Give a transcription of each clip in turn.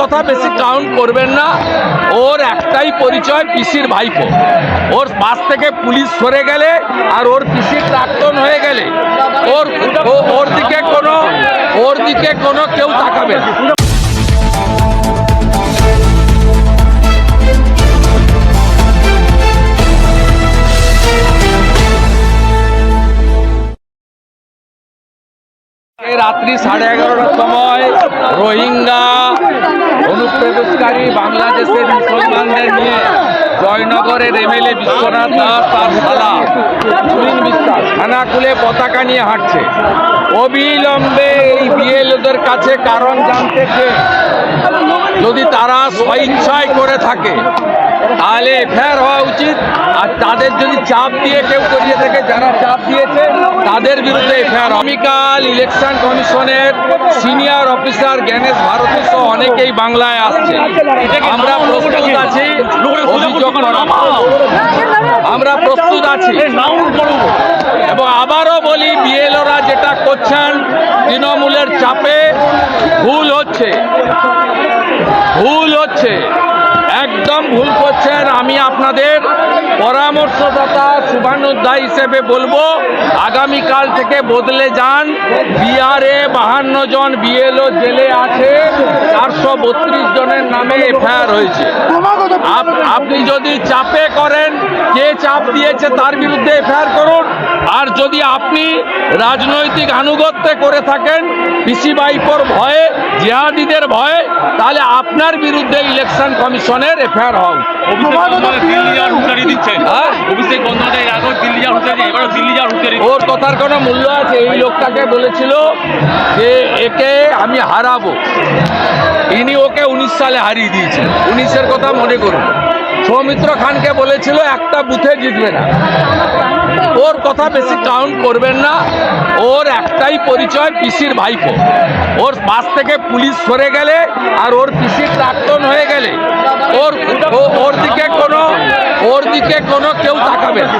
কথা বেশি কাউন্ট করবেন না। ওর একটাই পরিচয় পিসির ভাইপো। ওর পাশ থেকে পুলিশ সরে গেলে আর ওর পিসি প্রাক্তন হয়ে গেলে ওর ওর দিকে কোনো, ওর দিকে কোনো কেউ তাকাবে না। রাত্রি সাড়ে এগারোটার সময় রোহিঙ্গা অনুপ্রবেশকারী বাংলাদেশের মুসলমানদের নিয়ে জয়নগরের এমএলএ বিশ্বনাথ দাস তার শালা সুনীল বিশ্বাস থানা খুলে পতাকা নিয়ে হাঁটছে। অবিলম্বে এই বিএলওদের কাছে কারণ জানতে চেয়ে যদি তারা স্বইচ্ছায় করে থাকে, তাহলে এফআইআর হওয়া উচিত। আর তাদের যদি চাপ দিয়ে কেউ করিয়ে থাকে, যারা চাপ দিয়েছে, তাদের বিরুদ্ধে এফআইআর আগামীকাল ইলেকশন কমিশনের সিনিয়র অফিসার জ্ঞানেশ ভারতী সহ অনেকেই বাংলায় আসছে। আমরা প্রস্তুত আছি আমরা প্রস্তুত আছি। এবং আবারও বলি বিএলওরা যেটা করছেন, তৃণমূলের চাপে ভুল একদম ভুল করছেন, আমি আপনাদের পরামর্শদাতা শুভানুধ্যায় হিসেবে বলব, আগামীকাল থেকে বদলে যান। বিহারে বাহান্ন জন বিএলও জেলে আছে, চারশো বত্রিশ জনের নামে এফআইআর হয়েছে। আপনি যদি চাপে করেন, কে চাপ দিয়েছে তার বিরুদ্ধে এফআইআর করুন। আর যদি আপনি রাজনৈতিক আনুগত্যে করে থাকেন পিসি বাইপোর ভয়ে জিহাদিদের ভয়ে তাহলে আপনার বিরুদ্ধে ইলেকশন কমিশনের এফআইআর দিচ্ছেন। হ্যাঁ? ওর কথার কোনো মূল্য আছে? এই লোকটাকে বলেছিল যে একে আমি হারাবো। ইনি ওকে উনিশ সালে হারিয়ে দিয়েছেন। উনিশের কথা মনে করুন। সৌমিত্র খানকে বলেছিল একটা বুথে জিতবে না। ওর কথা বেশি কাউন্ট করবেন না। ওর একটাই পরিচয় পিসির ভাইপো। ওর পাশ থেকে পুলিশ সরে গেলে আর ওর পিসি প্রাক্তন হয়ে গেলে ওর ওর দিকে কোনো, ওর দিকে কোনো কেউ তাকাবে না।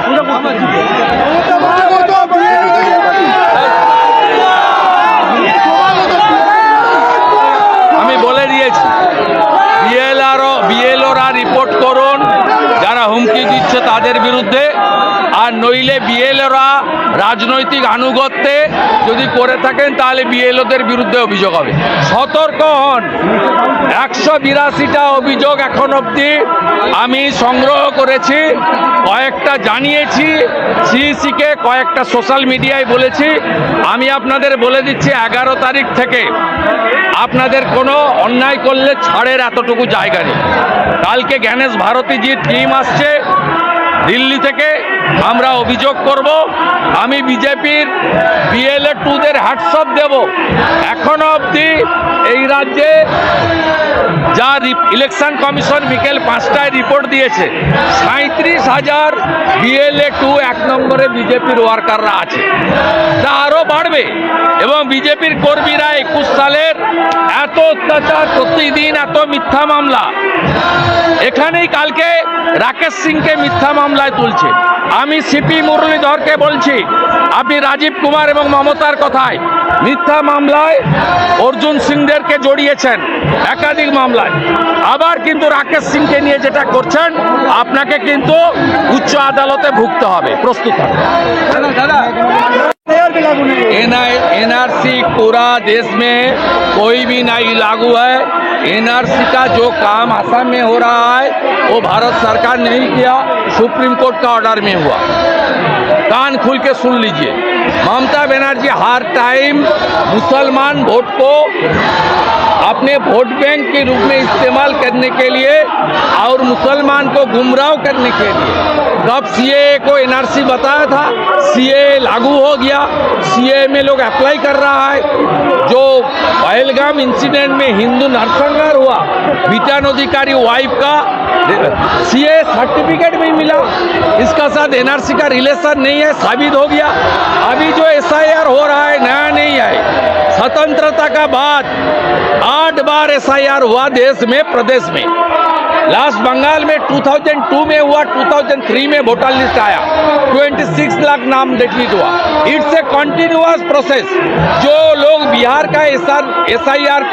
আমি বলে দিয়েছি বিএলআরও বিএলওরা রিপোর্ট করুন। যারা হুমকি দিচ্ছে তাদের বিরুদ্ধে আর নইলে বিএলওরা রাজনৈতিক আনুগত্যে যদি করে থাকেন, তাহলে বিএলওদের বিরুদ্ধে অভিযোগ হবে। সতর্ক হন। একশো বিরাশিটা অভিযোগ এখন অবধি আমি সংগ্রহ করেছি, কয়েকটা জানিয়েছি, সিইসিকে কয়েকটা সোশ্যাল মিডিয়ায় বলেছি। আমি আপনাদের বলে দিচ্ছি, এগারো তারিখ থেকে আপনাদের কোনো অন্যায় করলে ছাড়ের এতটুকু জায়গা নেই। কালকে জ্ঞানেশ ভারতীজির টিম আসছে দিল্লি থেকে আমরা অভিযোগ করব, আমি বিজেপির বিএলএ টুদের হ্যাটসঅপ দেব। এখনও অবধি এই রাজ্যে যা ইলেকশন কমিশন বিকেল পাঁচটায় রিপোর্ট দিয়েছে সাঁত্রিশ হাজার বিএলএ টু এক নম্বরে বিজেপির ওয়ার্কাররা আছে। তা আরও বাড়বে এবং বিজেপির কর্মীরা একুশ সালের এত অত্যাচার, প্রতিদিন এত মিথ্যা মামলা। এখানেই কালকে রাকেশ সিংকে মিথ্যা মামলায় তুলছে। আমি সিপি মুরলীধরকে বলছি, আপনি রাজীব কুমার এবং মমতার কথায় মিথ্যা মামলায় অর্জুন সিংদেরকে জড়িয়েছেন, একাধিক মামলায়। আবার কিন্তু রাকেশ সিংকে নিয়ে যেটা করছেন, আপনাকে কিন্তু উচ্চ আদালতে ভুগতে হবে। প্রস্তুত হবে एनआरसी पूरा देश में कोई भी नहीं लागू है। एनआरसी का जो काम असम में हो रहा है, वो भारत सरकार ने ही किया, सुप्रीम कोर्ट का ऑर्डर में हुआ। कान खुल के सुन लीजिए। ममता बनर्जी हर टाइम मुसलमान वोट को अपने वोट बैंक के रूप में इस्तेमाल करने के लिए और मुसलमान को गुमराह करने के लिए। कब सीए को एनआरसी बताया था। सीए लागू हो गया। सीए में लोग अप्लाई कर रहा है। जो पहलगाम इंसिडेंट में हिंदू नरसंहार हुआ, बीटा अधिकारी वाइफ का सीए सर्टिफिकेट भी मिला। इसका साथ एनआरसी का रिलेशन नहीं है, साबित हो गया। अभी जो एसआईआर हो रहा है, नया नहीं है स्वतंत्रता का बाद आठ बार एसआईआर हुआ देश में, प्रदेश में। लास्ट बंगाल में 2002 में हुआ 2003 में वोटर लिस्ट आया। 26 लाख नाम डिलीट हुआ। इट्स ए कंटिन्यूअस प्रोसेस जो लोग बिहार का एस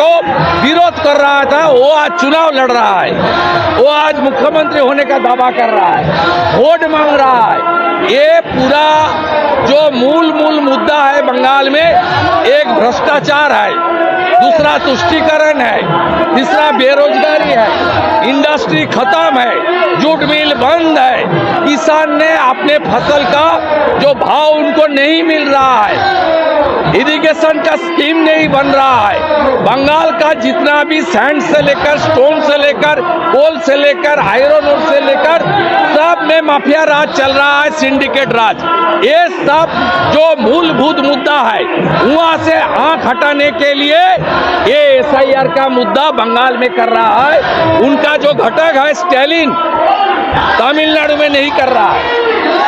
को विरोध कर रहा था, वो आज चुनाव लड़ रहा है। वो आज मुख्यमंत्री होने का दावा कर रहा है। वोट मांग रहा है। ये पूरा जो मूल मूल मुद्दा है बंगाल में, एक भ्रष्टाचार है, दूसरा तुष्टिकरण है, तीसरा बेरोजगारी है, इंडस्ट्री खत्म है, जूट मिल बंद है। किसान ने अपने फ़सल का जो भाव उनको नहीं मिल रहा है। इरिगेशन का स्कीम नहीं बन रहा है। बंगाल का जितना भी सैंड से लेकर स्टोन से लेकर कोल से लेकर आयरन ओर से लेकर सब में माफिया राज चल रहा है सिंडिकेट राज। ये सब जो मूलभूत मुद्दा है वहाँ से आँख हटाने के लिए ये एसआईआर का मुद्दा बंगाल में कर रहा है। उनका जो घटक है स्टैलिन तमिलनाडु में नहीं कर रहा है।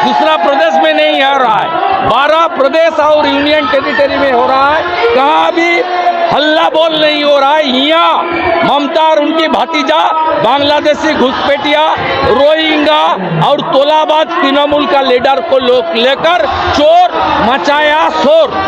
दूसरा प्रदेश में नहीं हो रहा है। बारह प्रदेश और यूनियन टेरिटरी में हो रहा है। कहाँ भी हल्ला बोल नहीं हो रहा है। यहाँ ममता और उनकी भतीजा, बांग्लादेशी घुसपैठिया रोहिंगा और तोलाबाद, तृणमूल का लीडर को लोग लेकर चोर मचाया शोर।